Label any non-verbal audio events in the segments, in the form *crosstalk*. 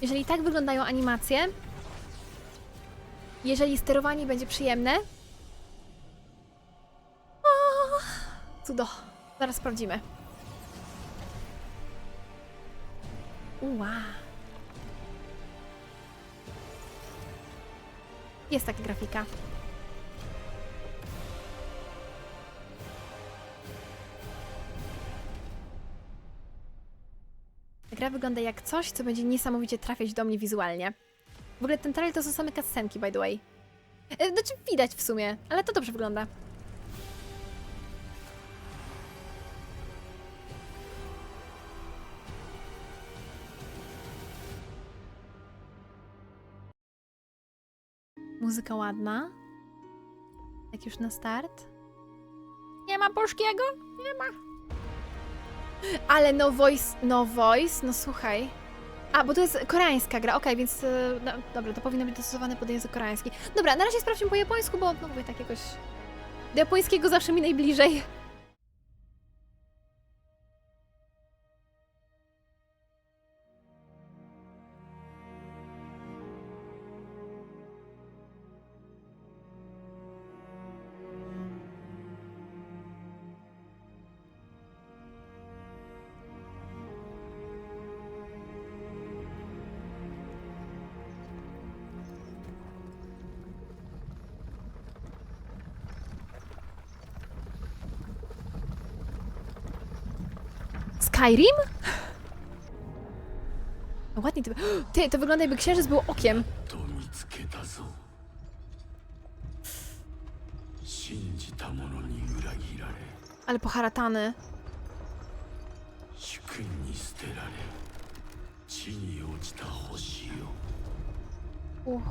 Jeżeli tak wyglądają animacje, jeżeli sterowanie będzie przyjemne, o, cudo. Zaraz sprawdzimy. Ua. Jest taka grafika. Gra wygląda jak coś, co będzie niesamowicie trafiać do mnie wizualnie. W ogóle ten trailer to są same cutscenki, by the way. E, Znaczy widać w sumie, ale to dobrze wygląda. Muzyka ładna. Jak już na start. Nie ma polskiego? Nie ma. Ale no voice, no voice, no słuchaj. A, bo to jest koreańska gra, okej, więc e, no, dobra, to powinno być dostosowane pod język koreański. Dobra, na razie sprawdźmy po japońsku, bo no mówię tak jakoś... Do japońskiego zawsze mi najbliżej. Skyrim? No ładnie ty... *gasps* Ty, to wygląda jakby księżyc był okiem. Ale poharatany. Uch.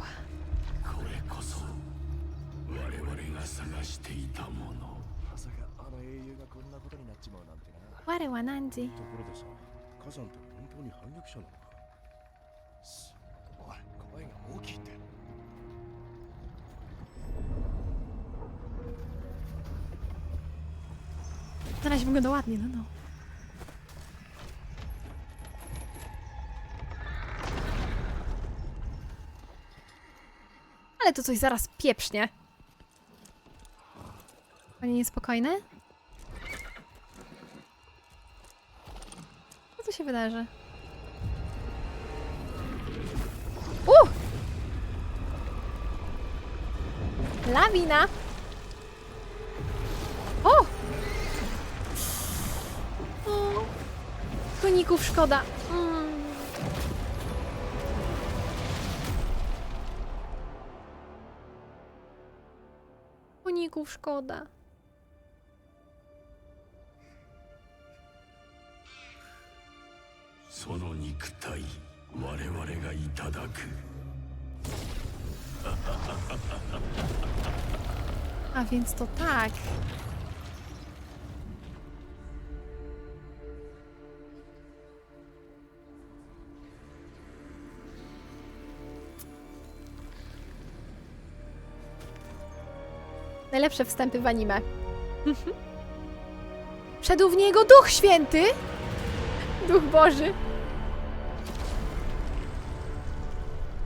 これこそ我々が探していたものまさかあの英雄がこんなことになっちまうなんてな Wary wanandzi. ところでさ火山って本当に反逆者なのかすおい声が大きいって Na razie wygląda ładnie, no no. Ale to coś zaraz pieprznie. Panie niespokojny? Się wydarzy? Uh! Lawina! O! O, koników szkoda. Mm. Koników szkoda. その肉体我々がいただく A więc to tak. Najlepsze wstępy w anime. Wszedł w niego Duch Święty! Duch Boży.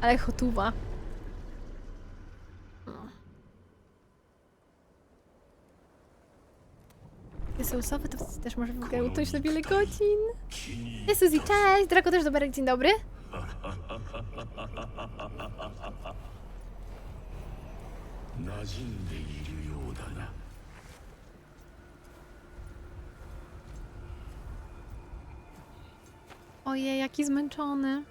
Ale chotuwa. Jest osoby, to też może w grę utość do wiele godzin. Jest Suzy, cześć! Draco też dobry, dzień dobry. *laughs* Ojej, jaki zmęczony.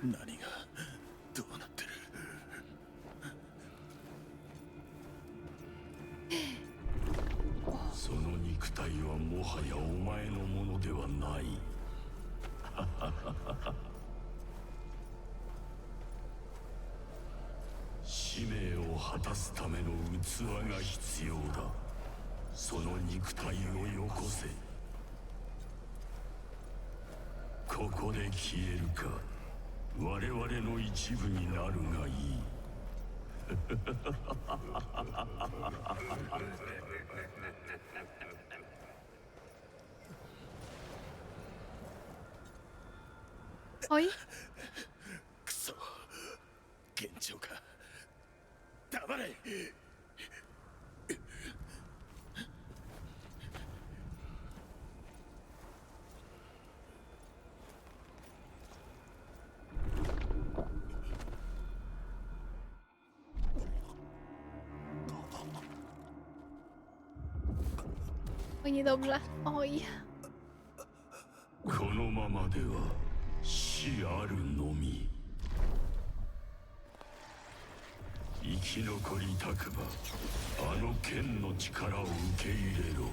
何がどうなってる？その肉体はもはやお前のものではない。使命を果たすための器が必要だ。その肉体をよこせ。ここで消えるか。我々の一部になるがいい。おい？くそ幻聴か。黙れ。Nie dobra. Oj. このままでは死あるのみ生き残りたくばあの剣の力を受け入れろ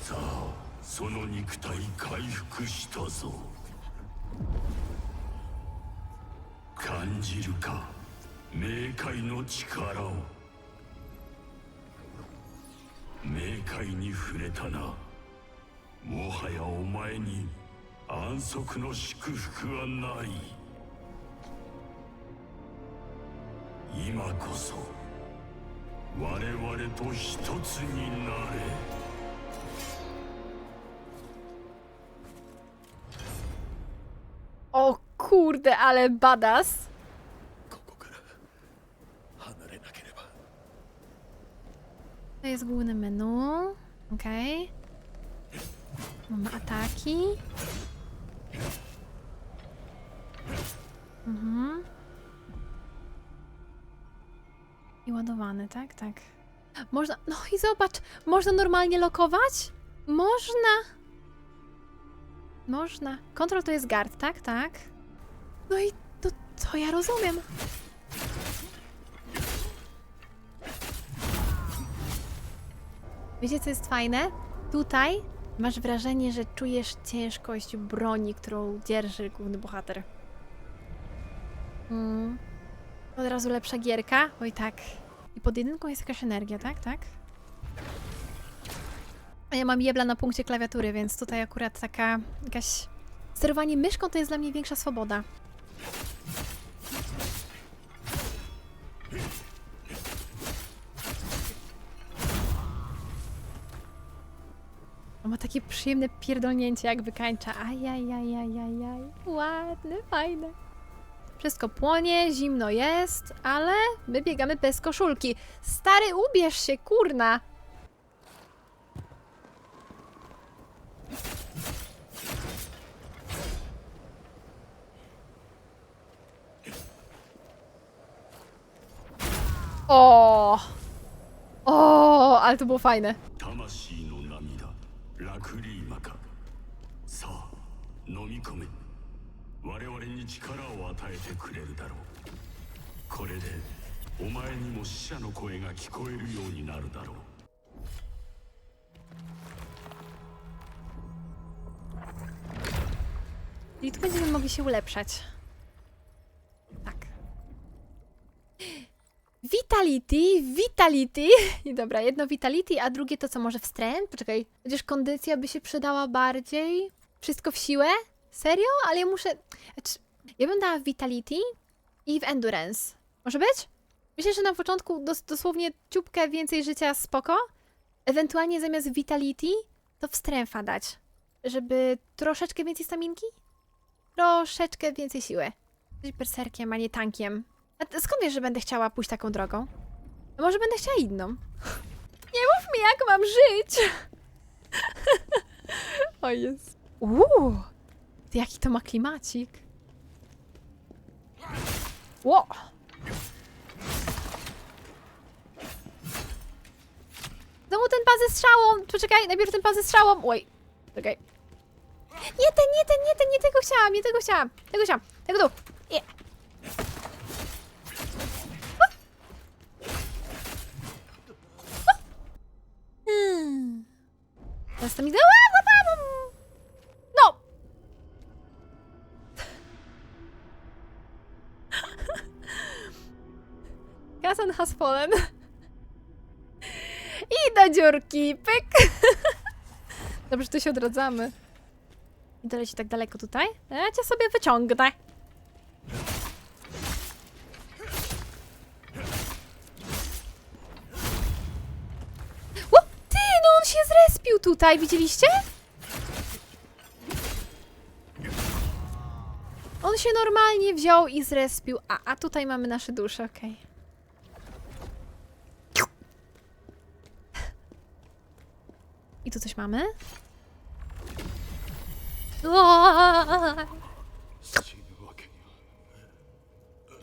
さあその肉体回復したぞじるか。冥界の力を。冥界に触れたな。もはやお前に安息の祝福はない。今こそ我々と一つになれ。O kurde, ale badass. To jest główne menu. Okej. Mamy ataki. Mhm. I ładowane, tak? Tak. Można. No i zobacz, można normalnie lokować? Można. Można. Kontrol to jest guard, tak? Tak. No i to, to ja rozumiem. Wiecie, co jest fajne? Tutaj masz wrażenie, że czujesz ciężkość broni, którą dzierży główny bohater. Mm. Od razu lepsza gierka? Oj tak. I pod jedynką jest jakaś energia, tak? Tak? A ja mam jebla na punkcie klawiatury, więc tutaj akurat taka jakaś... Sterowanie myszką to jest dla mnie większa swoboda. On ma takie przyjemne pierdolnięcie, jak wykańcza. Ajajajajajaj. Ładne, fajne. Wszystko płonie, zimno jest, ale my biegamy bez koszulki. Stary, ubierz się, kurna! O! O, ale to było fajne. 飲み込め我々に力を与えてくれるだろうこれでお前にも死者の声が聞こえるようになるだろう I tu będziemy mogli się ulepszać. Tak. Vitality, Vitality. I dobra, jedno Vitality, a drugie to co może wstręt? Poczekaj, chociaż kondycja by się przydała bardziej. Wszystko w siłę? Serio? Ale ja muszę... Ja bym dała w Vitality i w Endurance. Może być? Myślę, że na początku dos dosłownie ciupkę więcej życia spoko. Ewentualnie zamiast Vitality to wstręfa dać. Żeby troszeczkę więcej staminki? troszeczkę więcej siły. Jesteś berserkiem, a nie tankiem. A skąd wiesz, że będę chciała pójść taką drogą? A może będę chciała inną? *laughs* Nie mów mi, jak mam żyć! *laughs* o jest. Uuu! Jaki to ma klimacik. Ło! Znowu ten pas ze strzałą! Poczekaj, najpierw ten pas ze strzałą! Oj, czekaj. Nie ten, nie ten, nie ten, nie tego chciałam, nie tego chciałam. Tego chciałam, tego tu. Nie. Hmm. Teraz to mi... Ła, Kazan has fallen. I do dziurki, pyk! Dobrze, tu się odradzamy. I doleci tak daleko tutaj? Ja cię sobie wyciągnę. się zrespił tutaj, widzieliście? On się normalnie wziął i zrespił. A, a tutaj mamy nasze dusze, okej. I tu coś mamy?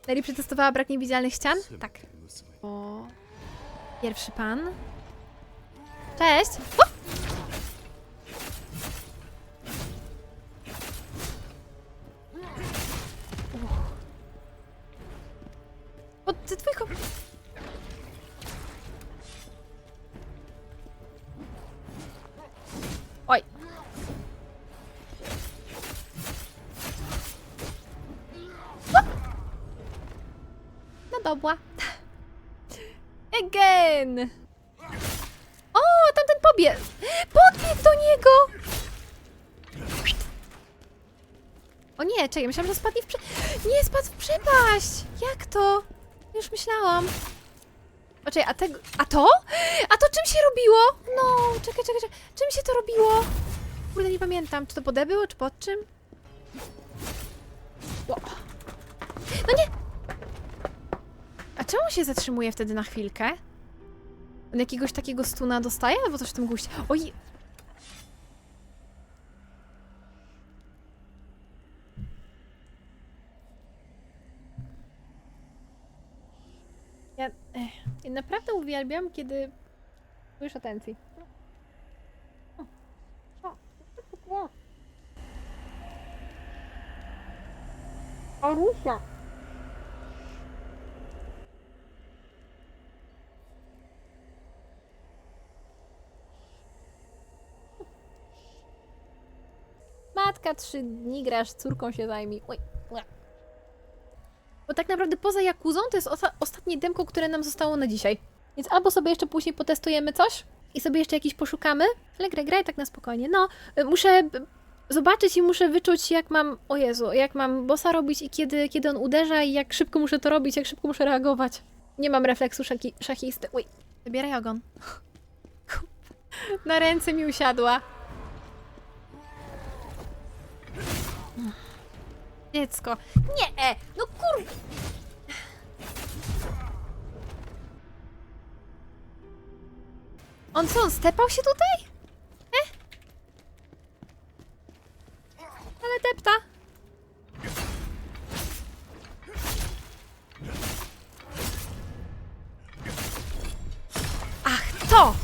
Larry przetestowała brak niewidzialnych ścian? Tak. O. Pierwszy pan. Cześć! O! Dobra. *laughs* Again! O, tamten pobiegł! Podbiegł do niego! O nie, czekaj, myślałam, że spadnie w prze... Nie, spadł w przepaść! Jak to? Już myślałam. O, czekaj, a tego... A to? A to czym się robiło? No, czekaj, czekaj, czekaj. Czym się to robiło? Kurde, nie pamiętam. Czy to pode było, czy pod czym? No nie! A czemu się zatrzymuje wtedy na chwilkę? On jakiegoś takiego stuna dostaje? Albo coś w tym guście? Oj! Ja, ja naprawdę uwielbiam, kiedy już atencji. Arusia! Matka, trzy dni grasz, córką się zajmij. Oj. Bo tak naprawdę poza Jakuzą to jest osta- ostatnie demko, które nam zostało na dzisiaj. Więc albo sobie jeszcze później potestujemy coś i sobie jeszcze jakiś poszukamy, ale graj, graj tak na spokojnie. No, y, muszę b- zobaczyć i muszę wyczuć, jak mam, o Jezu, jak mam bossa robić i kiedy, kiedy on uderza i jak szybko muszę to robić, jak szybko muszę reagować. Nie mam refleksu szaki- szachisty. Uj, wybieraj ogon. *laughs* Na ręce mi usiadła. Dziecko. Nie, e, no kur... On co, on stepał się tutaj? E? Ale depta. Ach, to!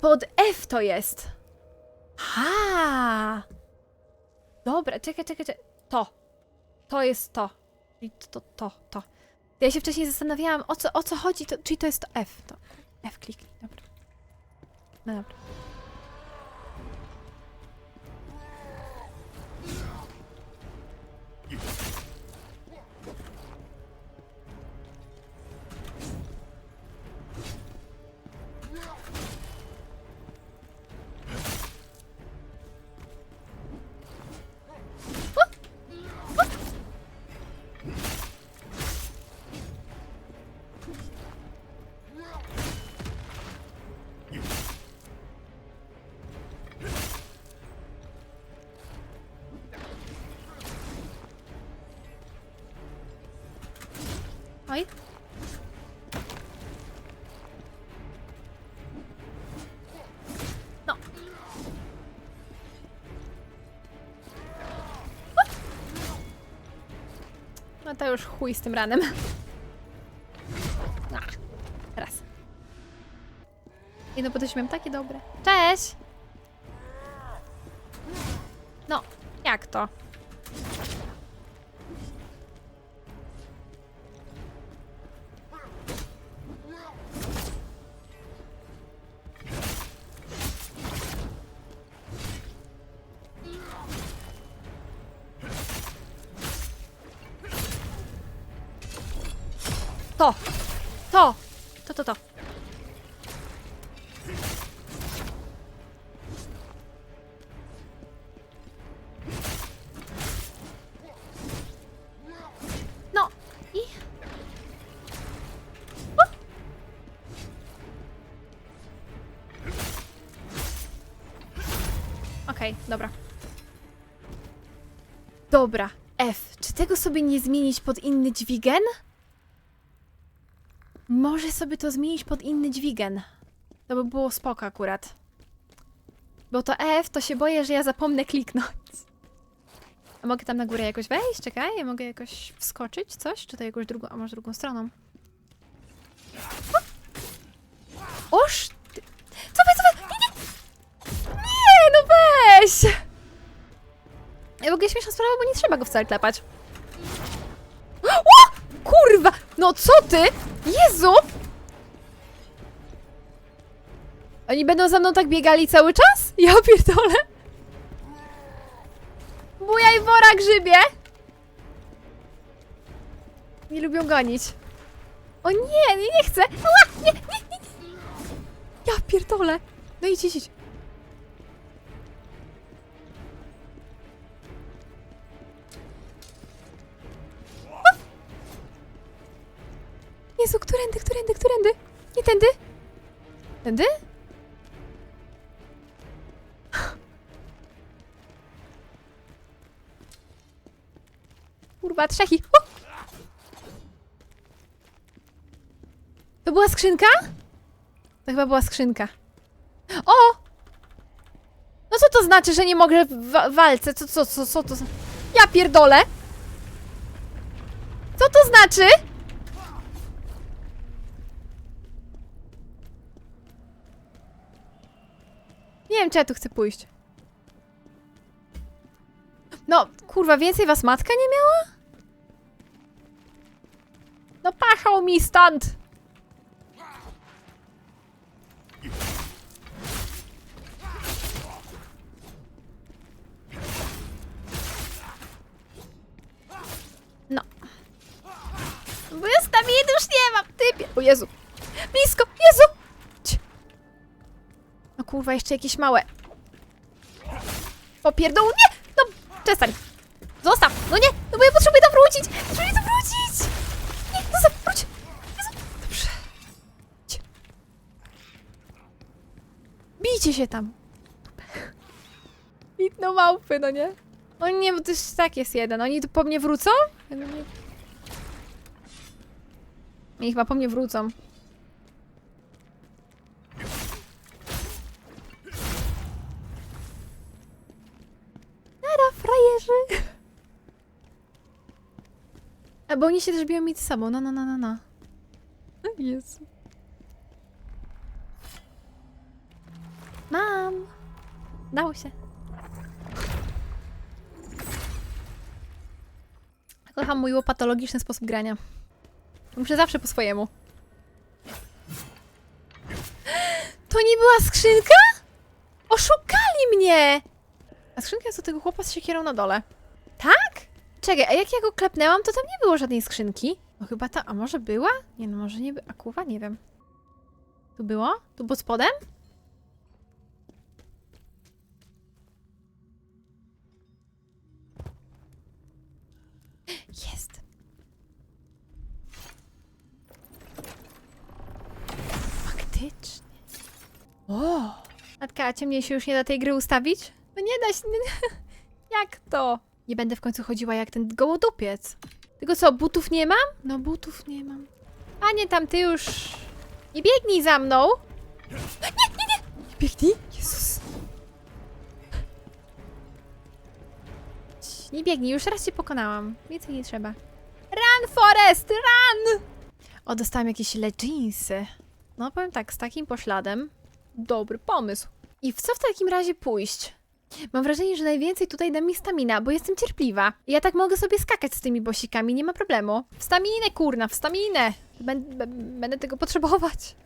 Pod F to jest. Ha! Dobra, czekaj, czekaj, czekaj. To. To jest to. Czyli to, to, to. Ja się wcześniej zastanawiałam, o co, o co chodzi, to, czyli to jest to F. To. F kliknij, dobra. No dobra. No to już chuj z tym ranem. Ach, Teraz. Jedno podejście miałem takie dobre. Cześć! No, jak to? To! To! To, to, to. No i... Okej, okay, dobra. Dobra, F, czy tego sobie nie zmienić pod inny dźwigen? Może sobie to zmienić pod inny dźwigen. To by było spoko akurat. Bo to F, to się boję, że ja zapomnę kliknąć. A mogę tam na górę jakoś wejść? Czekaj, ja mogę jakoś wskoczyć, coś? Czy to jakąś drugą, a może drugą stroną? O! Oż! Ty... Cofaj, cofaj! Nie, nie! Nie, no weź! Ja w ogóle śmieszna sprawa, bo nie trzeba go wcale klepać. *gasps* O! Kurwa! No co ty? Jezu! Oni będą za mną tak biegali cały czas? Ja pierdolę. Bujaj wora grzybie! Nie lubią gonić. O nie, nie, nie chcę! Ała, nie, nie, nie, nie. Ja pierdolę. No idź, idź, idź. Jezu, którędy, którędy, którędy? Nie tędy? Tędy? Kurwa, trzeci. To była skrzynka? To chyba była skrzynka. O! No co to znaczy, że nie mogę w wa- walce? Co, co, co, co to? Ja pierdolę! Co to znaczy? Nie wiem, czy ja tu chcę pójść. No, kurwa, więcej was matka nie miała? No pachał mi stąd! No. Bo ja staminy już nie mam, typie. O Jezu. Blisko, Jezu! No kurwa, jeszcze jakieś małe. Popierdol, nie! No, przestań. Zostaw, no nie, no bo ja potrzebuję tam wrócić. Potrzebuję tam wrócić. Nie, zostaw, wróć. Jezu, dobrze. Ć. Bijcie się tam. Widno małpy, no nie? O nie, bo to już tak jest jeden. Oni tu po mnie wrócą? No nie- chyba po mnie wrócą. Bo oni się też biją między sobą. No, no, no, no, no. Jezu. Mam! Dało się. Kocham mój łopatologiczny sposób grania. Muszę zawsze po swojemu. To nie była skrzynka? Oszukali mnie! A skrzynka jest do tego chłopa z siekierą na dole. Czekaj, a jak ja go klepnęłam, to tam nie było żadnej skrzynki. No chyba ta, a może była? Nie no, może nie by... A kuwa? Nie wiem. Tu było? Tu pod spodem? Jest. Faktycznie. O! Matka, a ciemniej się już nie da tej gry ustawić? No nie da się. *laughs* Jak to? Nie będę w końcu chodziła jak ten gołodupiec. Tylko co, butów nie mam? No butów nie mam. A nie, tam ty już... Nie biegnij za mną! Nie, nie, nie! Nie biegnij! Jezus! Nie biegnij, już raz cię pokonałam. Więcej nie trzeba. Run, Forest, run! O, dostałam jakieś leginsy. No, powiem tak, z takim pośladem. Dobry pomysł. I w co w takim razie pójść? Mam wrażenie, że najwięcej tutaj da mi stamina, bo jestem cierpliwa. Ja tak mogę sobie skakać z tymi bosikami, nie ma problemu. W staminę, kurna, w staminę! Bę- bę- będę tego potrzebować.